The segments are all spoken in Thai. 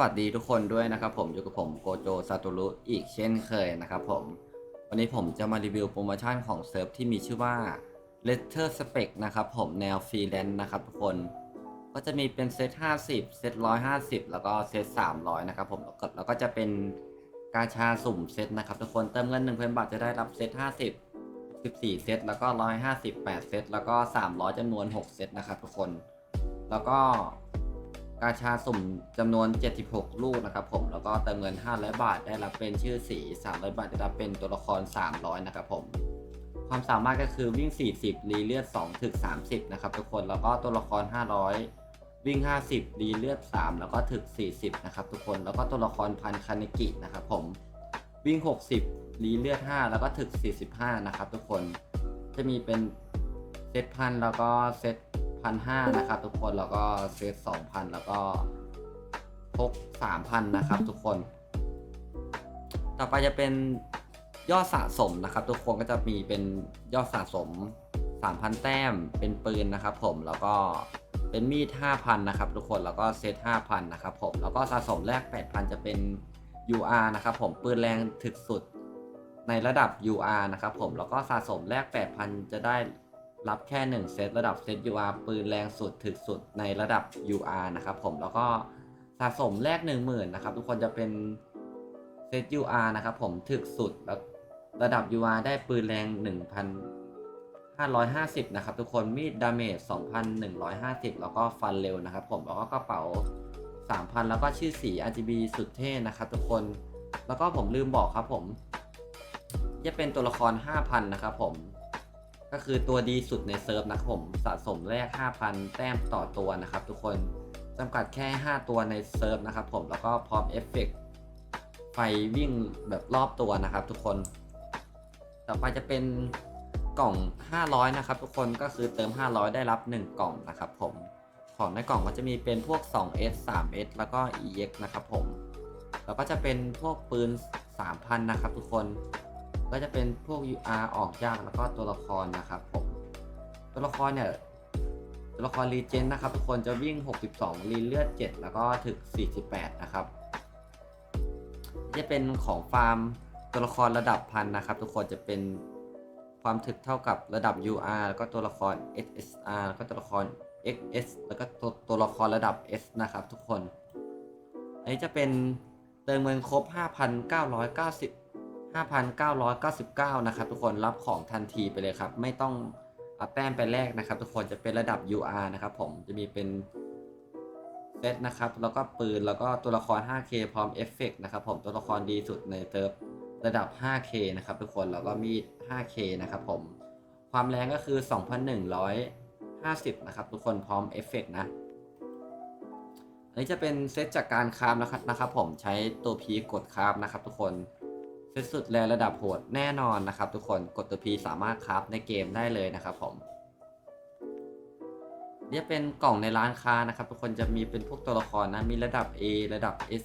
สวัสดีทุกคนด้วยนะครับผมอยู่กับผมโกโจซาโตรุอีกเช่นเคยนะครับผม วันนี้ผมจะมารีวิวโปรโมชั่นของเซิร์ฟที่มีชื่อว่า Letter Spec นะครับผมแนวฟรีแลนซ์นะครับทุกคน ก็จะมีเป็นเซต50 เซต150 แล้วก็เซต300 นะครับผมแล้วก็แล้วก็จะเป็นกาชาสุ่มเซตนะครับทุกคนเติมเงิน1,000บาทจะได้รับเซต50 14 เซตแล้วก็ 158 เซตแล้วก็ 300จำนวน 6 เซตนะครับทุกคน แล้วก็ กาชาสุ่มจำนวน 76 ลูกนะครับผมแล้วก็เติมเงิน 500 บาทได้รับเป็นชื่อสี 300 บาทได้รับเป็นตัวละคร 300 นะครับผม ความสามารถก็คือวิ่ง 40 รีเลือด 2 ถึก 30 นะครับทุกคนแล้วก็ตัวละคร 500 วิ่ง 50 รีเลือด 3 แล้วก็ถึก 40 นะครับทุกคนแล้วก็ตัวละครพันคานิกินะครับผมวิ่ง 60 รีเลือด 5 แล้วก็ถึก 45 นะครับทุกคนจะมีเป็นเซตพันแล้วก็เซต พันห้านะครับทุกคนแล้วก็เซตสองพันแล้วก็พกสามพันนะครับทุกคน ต่อไปจะเป็นยอดสะสมนะครับ ทุกคนก็จะมีเป็นยอดสะสม 3,000 แต้มเป็นปืนนะครับ ผมแล้วก็เป็นมีด 5,000 นะครับ ทุกคนแล้วก็เซต 5,000 นะครับผมแล้วก็สะสมแรก 8,000 จะเป็น UR นะครับผมปืนแรงถึกสุดในระดับ UR นะครับผมแล้วก็สะสมแรก 8,000 จะได้ รับแค่ 1 เซตระดับเซต UR ปืนแรงสุดถึกสุดในระดับ UR นะครับผมแล้วก็สะสมแรก 10,000นะครับทุกคนจะเป็นเซต UR นะครับผมถึกสุดแล้วระดับ UR ได้ปืนแรง 1,550 นะครับ ทุกคนมีดดาเมจ 2,150 แล้วก็ฟันเร็วนะครับผมแล้วก็กระเป๋า 3,000 แล้วก็ชื่อสี RGB สุดเท่นะครับทุกคนแล้วก็ผมลืมบอกครับผม จะเป็นตัวละคร 5,000 นะครับผม ก็คือตัวดีสุดในเซิร์ฟนะครับผมสะสมแรก 5,000 แต้มต่อตัวนะครับ ทุกคนจำกัดแค่ 5 ตัวในเซิร์ฟนะครับผมแล้วก็พร้อมเอฟเฟกต์ไฟวิ่งแบบรอบตัวนะครับ ทุกคนต่อไปจะเป็นกล่อง 500 นะครับ ทุกคนก็คือเติม 500 ได้รับ 1 กล่องนะครับผมของในกล่องก็จะมีเป็นพวก 2S 3S แล้วก็ EX นะครับผม แล้วก็จะเป็นพวกปืน 3,000 นะครับทุกคน ก็จะเป็นพวก UR ออกยากแล้วก็ตัวละครนะครับผมตัวละครเนี่ยตัวละครรีเจนนะครับทุกคนจะวิ่ง 62 รีเลือด 7 แล้วก็ถึก48 นะครับ จะเป็นของฟาร์มตัวละครระดับพันนะครับ ทุกคนจะเป็นความถึกเท่ากับระดับ UR แล้วก็ตัวละคร SSR แล้วก็ตัวละคร XS แล้วก็ตัวตัวละครระดับ S นะครับทุกคน อันนี้จะเป็นเติมเงินครบ 5,990 5,999 นะครับทุกคนรับของทันทีไปเลยครับ ไม่ต้องเอาแต้มไปแลกนะครับ ทุกคนจะเป็นระดับ UR นะครับผมจะมีเป็นเซตนะครับแล้วก็ปืนแล้วก็ตัวละคร 5K พร้อมเอฟเฟกต์นะครับผมตัวละครดีสุดในเซิร์ฟระดับ 5K นะครับทุกคนแล้วก็มีด 5K นะครับผมความแรงก็คือ 2,150 นะครับทุกคนพร้อมเอฟเฟกต์นะอันนี้จะเป็นเซตจากการคราฟนะครับนะครับผมใช้ตัว P กดคราฟนะครับทุกคน สุดแรงระดับโหดแน่นอนนะครับทุกคนกดตัว P สามารถคราฟในเกมได้เลยนะครับผมนี่เป็นกล่องในร้านค้านะครับ ทุกคนจะมีเป็นพวกตัวละครนะ มีระดับ A ระดับ S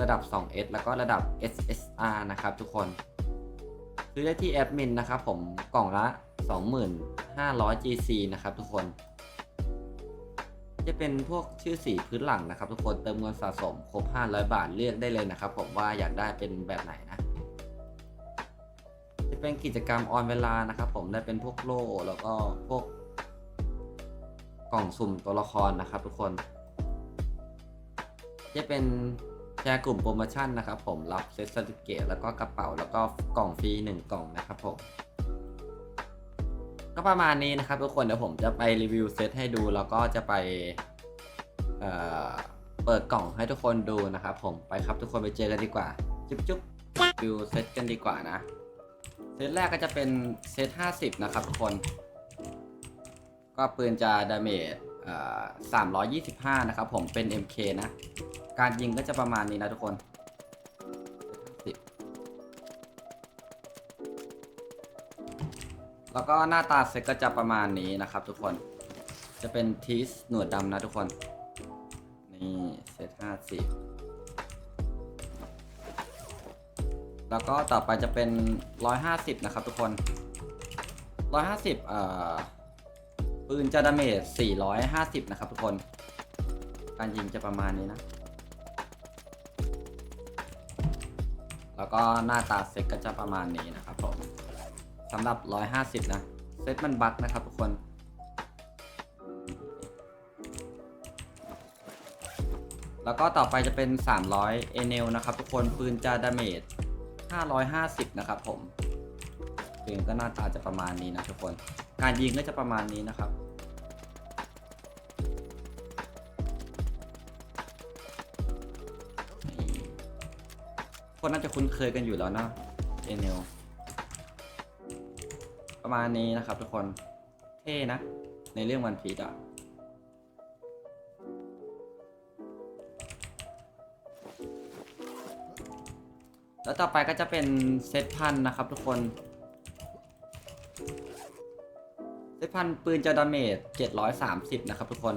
ระดับ 2S แล้วก็ระดับ SSR นะครับทุกคนซื้อได้ที่แอดมินนะครับผมกล่องละ 2500 GC นะครับทุกคน จะเป็นพวกชื่อสีพื้นหลังนะครับ ทุกคนเติมเงินสะสมครบ 500 บาทเลือกได้เลยนะครับผมว่าอยากได้เป็นแบบไหนนะ จะเป็นกิจกรรมออนเวลานะครับผมได้เป็นพวกโล่แล้วก็พวก กล่องสุ่มตัวละครนะครับ ทุกคน จะเป็นแชร์กลุ่มโปรโมชั่นนะครับผมรับเซตสติเกตแล้วก็กระเป๋าแล้วก็กล่องฟรีหนึ่งกล่องนะครับผมก็ประมาณนี้นะครับทุกคนเดี๋ยวผมจะไปรีวิวเซตให้ดู แล้วก็จะไปเเปิดกล่องให้ทุกคนดูนะครับผมไปครับทุกคนไปเจอกันดีกว่า จุ๊บจุ๊บดูเซตกันดีกว่านะ เซตแรกก็จะเป็นเซต50 นะครับทุกคน ก็ปืนจะดาเมจเอ่อ325นะครับผมเป็น MK นะ การยิงก็จะประมาณนี้นะทุกคนแล้วก็หน้าตาเซ็ตก็จะประมาณนี้นะครับทุกคน จะเป็นทีสหนวดดำนะทุกคน นี่เซตห้าสิบ แล้วก็ต่อไปจะเป็นร้อยห้าสิบนะครับทุกคนร้อยห้าสิบเอ่อปืนจะดาเมจสี่ร้อยห้าสิบนะครับทุกคน การยิงจะประมาณนี้นะ แล้วก็หน้าตาเซ็ตก็จะประมาณนี้นะครับผมสำหรับ 150 นะ เซ็ตมันบั๊กนะครับทุกคนแล้วก็ต่อไปจะเป็น 300 เอเนลนะครับทุกคนปืนจะดาเมจ 550 นะครับผมปืนก็หน้าตาจะประมาณนี้นะทุกคน การยิงก็จะประมาณนี้นะครับ คนน่าจะคุ้นเคยกันอยู่แล้วนะเอเนลประมาณนี้นะครับทุกคน เท่นะ ในเรื่องวันพีดอะ แล้วต่อไปก็จะเป็นเซตพันนะครับทุกคน เซตพันปืนจะดาเมจ730 นะครับทุกคน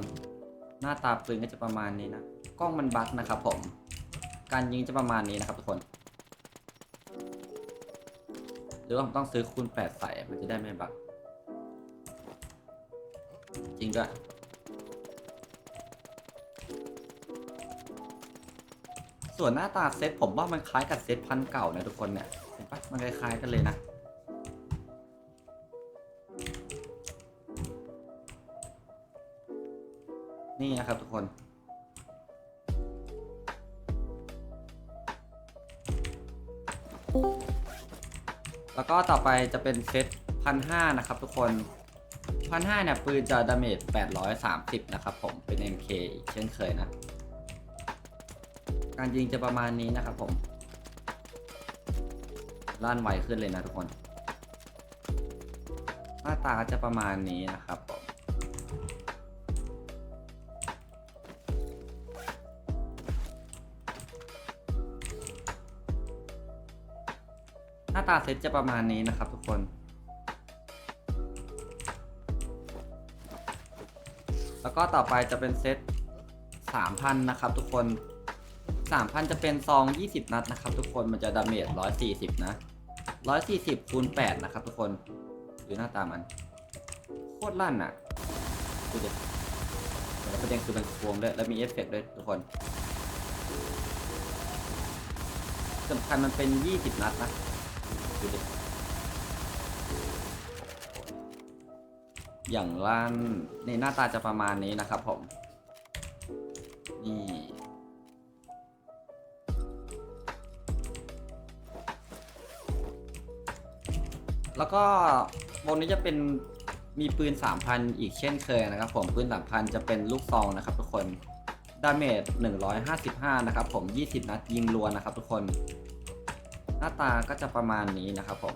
หน้าตาปืนก็จะประมาณนี้นะ กล้องมันบั๊กนะครับผม การยิงจะประมาณนี้นะครับทุกคน หรือว่าผมต้องซื้อคูณ8ใส่มันจะได้ไม่บั๊กจริงด้วย ส่วนหน้าตาเซตผมว่ามันคล้ายกับเซตพันเก่านะทุกคนเนี่ยเห็นปะมันคล้ายๆกันเลยนะนี่นะครับทุกคน แล้วก็ต่อไปจะเป็นเซตพันห้านะครับทุกคนพันห้าเนี่ยปืนจะดาเมจ830 นะครับผมเป็น MK อีกเช่นเคยนะ การยิงจะประมาณนี้นะครับผมลั่นไวขึ้นเลยนะทุกคน หน้าตาจะประมาณนี้นะครับผมหน้าตาเซตจะประมาณนี้นะครับทุกคน แล้วก็ต่อไปจะเป็นเซต3,000 นะครับทุกคน 3,000 จะเป็นซอง 20 นัดนะครับทุกคนมันจะดาเมจ 140 นะ 140คูณ8นะครับทุกคนดูหน้าตามัน โคตรลั่นอะดูดิแล้วประเด็นคือมันโค้งด้วยแล้วมีเอฟเฟกต์ด้วยทุกคนสำคัญมันเป็น 20 นัดนะดูดิอย่างลั่นในหน้าตาจะประมาณนี้นะครับผม แล้วก็บนนี้จะเป็นมีปืน 3,000 อีกเช่นเคยนะครับผมปืน 3,000 จะเป็นลูกซองนะครับทุกคนดาเมจ155 นะครับผม 20 นัดยิงรัวนะครับทุกคน หน้าตาก็จะประมาณนี้นะครับผม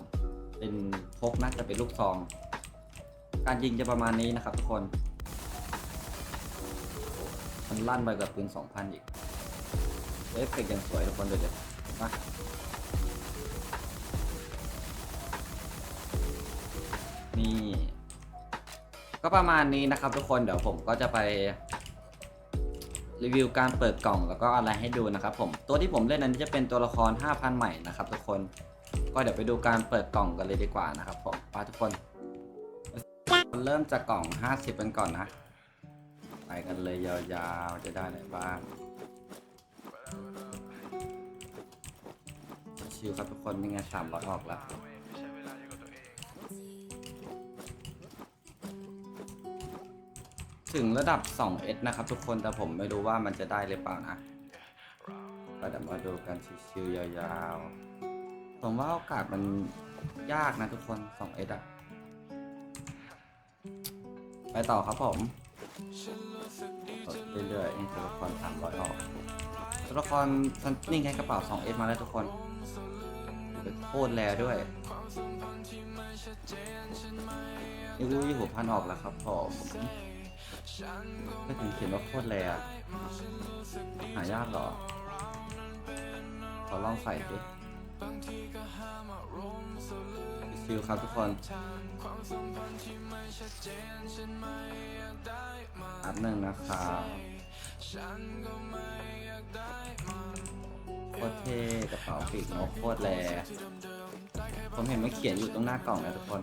เป็นพกน่าจะเป็นลูกซอง การยิงจะประมาณนี้นะครับทุกคน มันลั่นไปกับปืน 2,000 อีก เอฟเฟกต์ยังสวยทุกคนดูดิเห็นป ก็ประมาณนี้นะครับทุกคนเดี๋ยวผมก็จะไปรีวิวการเปิดกล่องแล้วก็อะไรให้ดูนะครับผมตัวที่ผมเล่นนั้นจะเป็นตัวละคร 5,000 ใหม่นะครับทุกคนก็เดี๋ยวไปดูการเปิดกล่องกันเลยดีกว่านะครับผมไปทุกคนเริ่มจากกล่อง 50กันก่อนนะ ไปกันเลยยาวๆจะได้อะไรบ้างชิวครับทุกคนนี่ไงสามร้อยออกแล้ว ถึงระดับ 2S นะครับทุกคนแต่ผมไม่รู้ว่ามันจะได้หรือเปล่านะก็เดี๋ยวมาดูกันชิวๆยาวๆ ผมว่าโอกาสมันยากนะทุกคน 2S อะไปต่อครับผมกดเรื่อยๆนี่ตัวละคร300ออกตัวละครซันนี่ไงกระเป๋า 2S มาแล้วทุกคนโคตรแรด้วยนี่รู้ยี่หัวพันออกแล้วครับผม ไม่ถึงเขียนว่าโคตรแรอะหายากเหรอ ขอลองใส่ดิซิลครับทุกคนอัพหนึ่งนะครับโคตรเท่กระเป๋าปีกนกโคตรแรผมเห็นมันเขียนอยู่ตรงหน้ากล่องนะทุกคน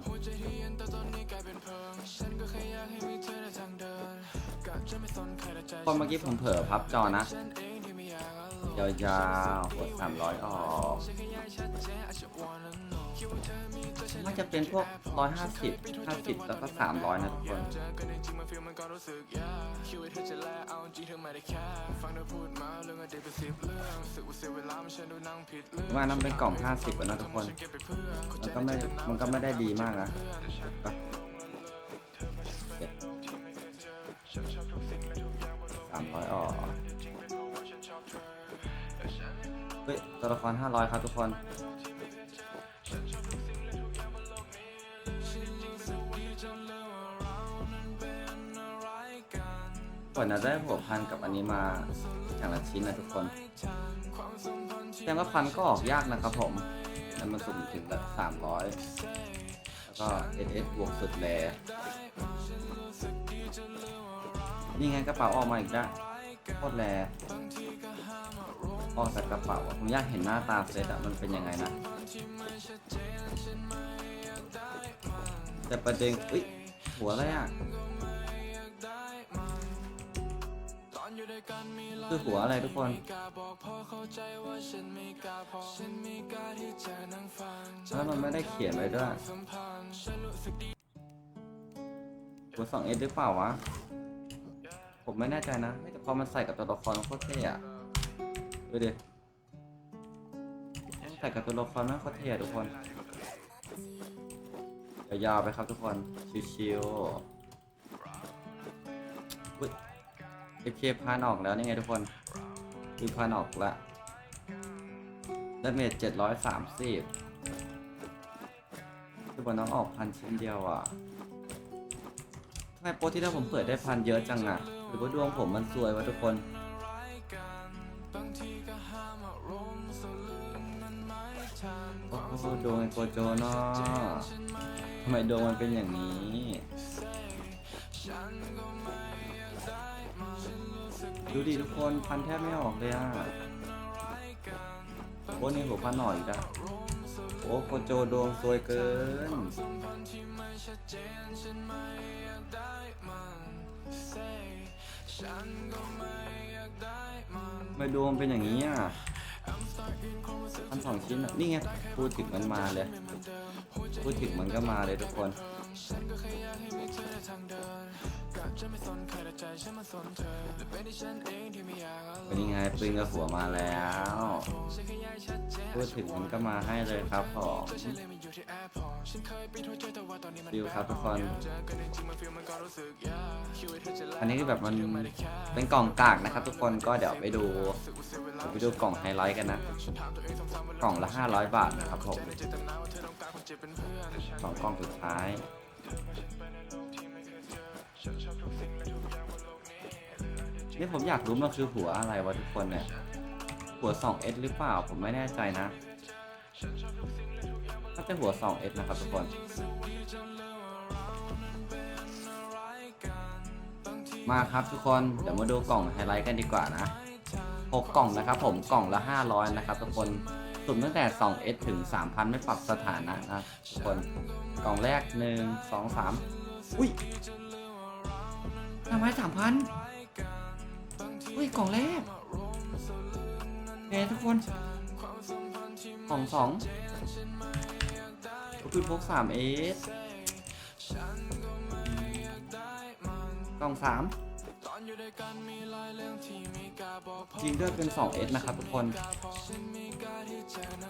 คนเมื่อกี้ผมเผลอพับจอนะยาวๆกดสามร้อยออกน่าจะเป็นพวกร้อยห้าสิบห้าสิบแล้วก็สามร้อยนะทุกคน ว่านั้นเป็นกล่องห้าสิบนะทุกคน มันก็ไม่ มันก็ไม่ได้ดีมากนะามร้อยออเฮ้ยตัวละคร500ครับทุกคนก่อนจะได้หัวพันกับอันนี้มาอย่างละชิ้นนะทุกคนแต่ว่าพันก็ออกยากนะครับผมแต่มันสุ่มถึงละ300แล้วก็ SS บวกสุดแล นี่ไงกระเป๋าออกมาอีกแล้วโคตรแลออกจากกระเป๋าผมอยากเห็นหน้าตาเซตอะมันเป็นยังไงนะ แต่ประเด็นอุ้ยหัวอะไรอะคือหัวอะไรทุกคนแล้วมันไม่ได้เขียนไว้ด้วยหัวสองเอสหรือเปล่าวะ ผมไม่แน่ใจนะแต่พอมันใส่กับตัวละครโคตรเท่อะดูดิใส่กับตัวละครมันโคตรเท่อะทุกคนยาวๆไปครับทุกคนชิวๆอุ้ยเอฟเคพานออกแล้วนี่ไงทุกคนคือพานออกละดาเมจเจ็ดร้อยสามสิบคือบนน้องออกพันชิ้นเดียวอะทำไมโปรที่แล้วผมเปิดได้พันเยอะจังอะ หรือว่าดวงผมมันสวยวะทุกคน โอ้โหดวงไอโกโจเนาะทำไมดวงมันเป็นอย่างนี้ดูดิทุกคนพันแทบไม่ออกเลยอะโอ้นี่หัวพันหน่อยอีกอะโอ้โกโจดวงสวยเกินทำไมด วงเป็นอย่างนี้อะพันสองชิ้นอะนี่ไงพูดถึงมันมาเลย พูดถึงมันก็มาเลยทุกคนเป็นยังไงปืนกับหัวมาแล้ว พูดถึงมันก็มาให้เลยครับผม ดิวครับทุกคนอันนี้คือแบบมันเป็นกล่องกากนะครับ ทุกคนก็เดี๋ยวไปดูเดี๋ยวไปดูกล่องไฮไลท์กันนะ กล่องละ 500 บาทนะครับผมสองกล่องสุดท้ายนี่ผมอยากรู้มันคือหัวอะไรวะทุกคนเนี่ย หัว 2S หรือเปล่าผมไม่แน่ใจนะ น่หัว 2S นะครับทุกคนมาครับทุกคนเดี๋ยวมาดูกล่องไฮไลท์กันดีกว่านะ 6 กล่องนะครับผมกล่องละ 500 นะครับทุกคนสุ่มตั้งแต่ 2S ถึง 3,000 ไม่ปรับสถานะนะทุกคนกล่องแรก 1 2 3 อุ้ยทำไม3,000 อุ้ยกล่องแรกเฮ้ทุกคนกล่องสอง ปืนพก 3S กล่องสามจริงด้วยเป็น 2S นะครับทุกคน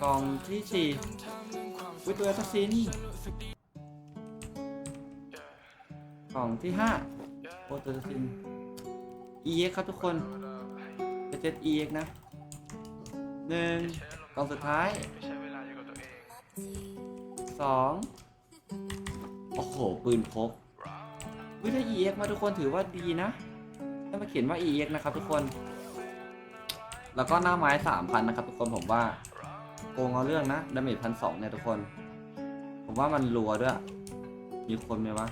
กล่องที่สี่วิตัวแอสซัสซินกล่องที่ห้าโอตัวแอสซัสซิน EX ครับทุกคนจะเจ็ด EX นะหนึ่งกล่องสุดท้าย สองโอ้โห ปืนพกวิถ้า EX มาทุกคนถือว่าดีนะถ้ามาเขียนว่า EX นะครับทุกคน แล้วก็หน้าไม้สามพันนะครับทุกคนผมว่าโกงเอาเรื่องนะดาเมจพันสองเนี่ยทุกคน ผมว่ามันรัวด้วย มีคนไหมวะ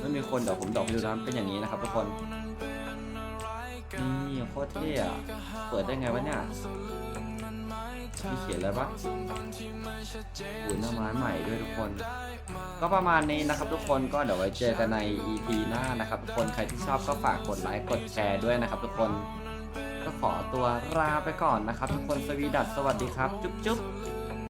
ไม่มีคนเดี๋ยวผมดอกดูนะเป็นอย่างนี้นะครับทุกคนนี่โคตรเท่อะเปิดได้ไงวะเนี่ย มีเขียนอะไรปะหุ่นหน้าไม้ใหม่ด้วยทุกคน ก็ประมาณนี้นะครับทุกคนก็เดี๋ยวไว้เจอกันใน EP หน้านะครับทุกคนใครที่ชอบก็ฝากกดไลค์กดแชร์ด้วยนะครับทุกคนก็ขขอตัวลาไปก่อนนะครับ ทุกคนสวีดัสสวัสดีครับ จุ๊บจุ๊บ